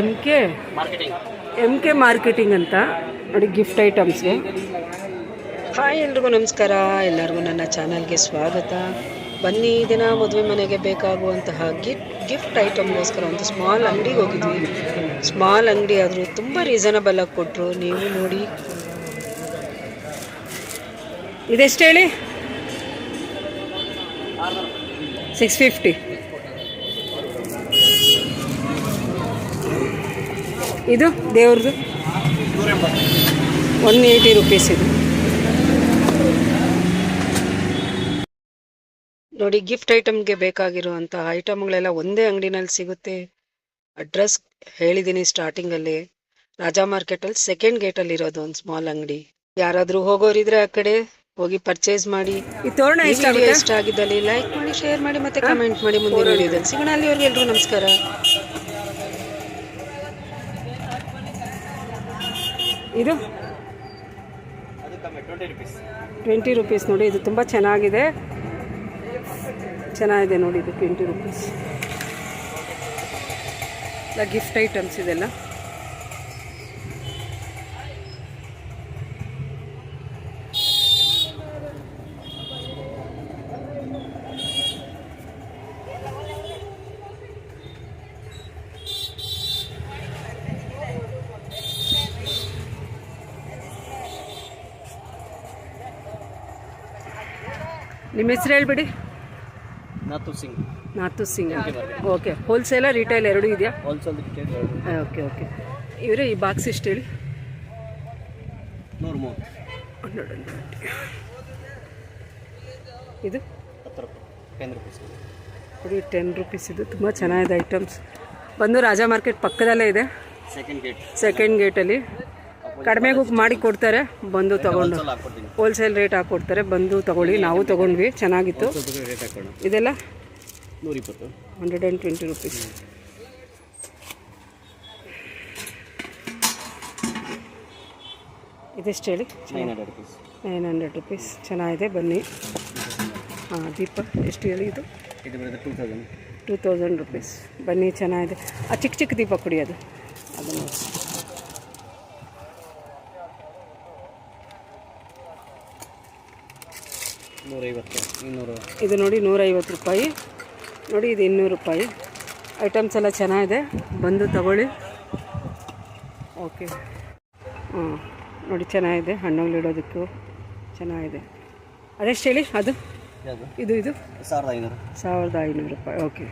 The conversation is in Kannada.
M K M K marketing ಅಂತ. ನೋಡಿ ಗಿಫ್ಟ್ ಐಟಮ್ಸ್ಗೆ ಹಾಯ್ ಎಲ್ರಿಗೂ ನಮಸ್ಕಾರ. ಎಲ್ಲರಿಗೂ ನನ್ನ ಚಾನಲ್ಗೆ ಸ್ವಾಗತ. ಬನ್ನಿ ದಿನ ಮದುವೆ ಮನೆಗೆ ಬೇಕಾಗುವಂತಹ ಗಿಫ್ಟ್ ಗಿಫ್ಟ್ ಐಟಮ್ಗೋಸ್ಕರ ಒಂದು ಸ್ಮಾಲ್ ಅಂಗಡಿಗೆ ಹೋಗಿದ್ವಿ. ಸ್ಮಾಲ್ ಅಂಗಡಿ ಆದರೂ ತುಂಬ ರೀಸನಬಲ್ ಆಗಿ ಕೊಟ್ಟರು ನೀವು ನೋಡಿ. ಇದೆಷ್ಟು ಹೇಳಿ ಸಿಕ್ಸ್ ಫಿಫ್ಟಿ ಇದು ದೇವ್ರದ್ದು. ಒನ್ ಏಯ್ಟಿ ರುಪೀಸ್ ಇದು. ನೋಡಿ ಗಿಫ್ಟ್ ಐಟಮ್ಗೆ ಬೇಕಾಗಿರುವಂಥ ಐಟಮ್ಗಳೆಲ್ಲ ಒಂದೇ ಅಂಗಡಿನಲ್ಲಿ ಸಿಗುತ್ತೆ. ಅಡ್ರೆಸ್ ಹೇಳಿದ್ದೀನಿ ಸ್ಟಾರ್ಟಿಂಗಲ್ಲಿ ರಾಜಾ ಮಾರ್ಕೆಟಲ್ಲಿ ಸೆಕೆಂಡ್ ಗೇಟಲ್ಲಿ ಇರೋದು ಒಂದು ಸ್ಮಾಲ್ ಅಂಗಡಿ. ಯಾರಾದರೂ ಹೋಗೋರಿದ್ರೆ ಆ ಕಡೆ ಹೋಗಿ ಪರ್ಚೇಸ್ ಮಾಡಿ. ಈ ತೋರಣ ಇಷ್ಟ ಆಗಿದ್ದಲ್ಲಿ ಲೈಕ್ ಮಾಡಿ ಶೇರ್ ಮಾಡಿ ಮತ್ತೆ ಕಮೆಂಟ್ ಮಾಡಿ ಮುಂದೆ ವಿಡಿಯೋದಲ್ಲಿ ಸಿಗೋಣ. ಅಲ್ಲಿವರೆಗೆ ಎಲ್ರಿಗೂ ನಮಸ್ಕಾರ. ಇದು ಟ್ವೆಂಟಿ ರುಪೀಸ್ ನೋಡಿ, ಇದು ತುಂಬ ಚೆನ್ನಾಗಿದೆ. ಚೆನ್ನಾಗಿದೆ ನೋಡಿ ಇದು ಟ್ವೆಂಟಿ ರುಪೀಸ್. ಗಿಫ್ಟ್ ಐಟಮ್ಸ್ ಇದೆಲ್ಲ. ನಿಮ್ಮ ಹೆಸರು ಹೇಳ್ಬಿಡಿ. Nathu Singh. Nathu Singh. Okay wholesale retail ಎರಡೂ ಇದೆಯಾ? ಹೋಲ್ಸೇಲ್ ರಿಟೇಲ್ ಓಕೆ ಓಕೆ ಇವರೇ ಈ ಬಾಕ್ಸ್ ಇಷ್ಟು ಹೇಳಿ. ನೂರು ಮೂವತ್ತು. ಇದು? ಹತ್ತು ರೂಪಾಯಿ. ಟೆನ್ ರುಪೀಸ್ ಇದು ಟೆನ್ ರುಪೀಸ್ ಇದು. ತುಂಬ ಚೆನ್ನಾಗಿದೆ ಐಟಮ್ಸ್ ಬಂದು ರಾಜಾ ಮಾರ್ಕೆಟ್ ಪಕ್ಕದಲ್ಲೇ ಇದೆ. ಸೆಕೆಂಡ್ ಗೇಟ್ ಸೆಕೆಂಡ್ ಗೇಟಲ್ಲಿ ಕಡಿಮೆಗೂ ಮಾಡಿ ಕೊಡ್ತಾರೆ ಬಂದು ತಗೊಂಡು. ಹೋಲ್ಸೇಲ್ ರೇಟ್ ಹಾಕ್ಕೊಡ್ತಾರೆ ಬಂದು ತಗೊಳ್ಳಿ ನಾವು ತಗೊಂಡ್ವಿ ಚೆನ್ನಾಗಿತ್ತು. ಇದೆಲ್ಲ? ಹಂಡ್ರೆಡ್ ಆ್ಯಂಡ್ ಟ್ವೆಂಟಿ ರುಪೀಸ್ ಇದೆಷ್ಟು ಹೇಳಿ? ನೈನ್ ಹಂಡ್ರೆಡ್ ರುಪೀಸ್ ಚೆನ್ನಾಗಿದೆ ಬನ್ನಿ. ಹಾಂ ದೀಪ ಎಷ್ಟು ಹೇಳಿ ಇದು? ಟೂ ತೌಸಂಡ್ ರುಪೀಸ್ ಬನ್ನಿ ಚೆನ್ನಾಗಿದೆ. ಆ ಚಿಕ್ಕ ಚಿಕ್ಕ ದೀಪ ಕುಡಿಯೋದು. ಅದು ಅದನ್ನು ನೂರೈವತ್ತು ಇನ್ನೂರು. ಇದು ನೋಡಿ ನೂರೈವತ್ತು ರೂಪಾಯಿ. ನೋಡಿ ಇದು ಇನ್ನೂರು ರೂಪಾಯಿ. ಐಟಮ್ಸ್ ಎಲ್ಲ ಚೆನ್ನಾಗಿದೆ. ಬಂದು ತಗೊಳ್ಳಿ. ಓಕೆ ಹಾಂ ನೋಡಿ ಚೆನ್ನಾಗಿದೆ. ಹಣ್ಣುಗಳಿಡೋದಕ್ಕೂ ಚೆನ್ನಾಗಿದೆ. ಅದೆಷ್ಟು ಹೇಳಿ ಅದು? ಇದು ಇದು? ಸಾವಿರದ ಐನೂರು. ಸಾವಿರದ ಐನೂರು ರೂಪಾಯಿ. ಓಕೆ